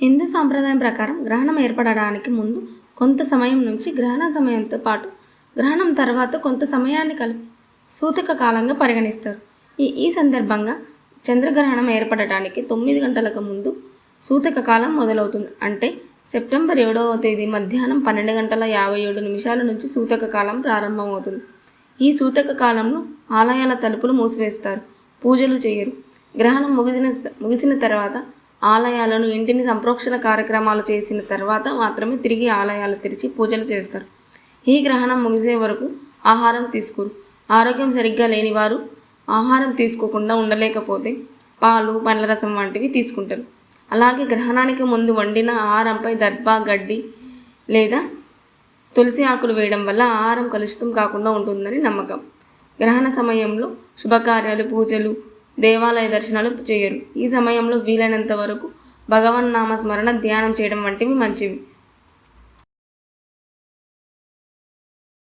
హిందూ సాంప్రదాయం ప్రకారం గ్రహణం ఏర్పడడానికి ముందు కొంత సమయం నుంచి గ్రహణ సమయంతో పాటు గ్రహణం తర్వాత కొంత సమయాన్ని కలిపి సూతక కాలంగా పరిగణిస్తారు. ఈ ఈ సందర్భంగా చంద్రగ్రహణం ఏర్పడటానికి తొమ్మిది గంటలకు ముందు సూతక కాలం మొదలవుతుంది. అంటే సెప్టెంబర్ ఏడవ తేదీ మధ్యాహ్నం పన్నెండు గంటల యాభై ఏడు నిమిషాల నుంచి సూతక కాలం ప్రారంభమవుతుంది. ఈ సూతక కాలంలో ఆలయాల తలుపులు మూసివేస్తారు. పూజలు చేయరు. గ్రహణం ముగిసిన ముగిసిన తర్వాత ఆలయాలను ఇంటిని సంప్రోక్షణ కార్యక్రమాలు చేసిన తర్వాత మాత్రమే తిరిగి ఆలయాలు తెరిచి పూజలు చేస్తారు. ఈ గ్రహణం ముగిసే వరకు ఆహారం తీసుకోరు. ఆరోగ్యం సరిగ్గా లేని వారు ఆహారం తీసుకోకుండా ఉండలేకపోతే పాలు పండ్ల రసం వంటివి తీసుకుంటారు. అలాగే గ్రహణానికి ముందు వండిన ఆహారంపై దర్భ గడ్డి లేదా తులసి ఆకులు వేయడం వల్ల ఆహారం కలుషితం కాకుండా ఉంటుందని నమ్మకం. గ్రహణ సమయంలో శుభకార్యాలు పూజలు దేవాలయ దర్శనాలు చేయరు. ఈ సమయంలో వీలైనంత వరకు భగవన్ నామస్మరణ ధ్యానం చేయడం వంటివి మంచివి.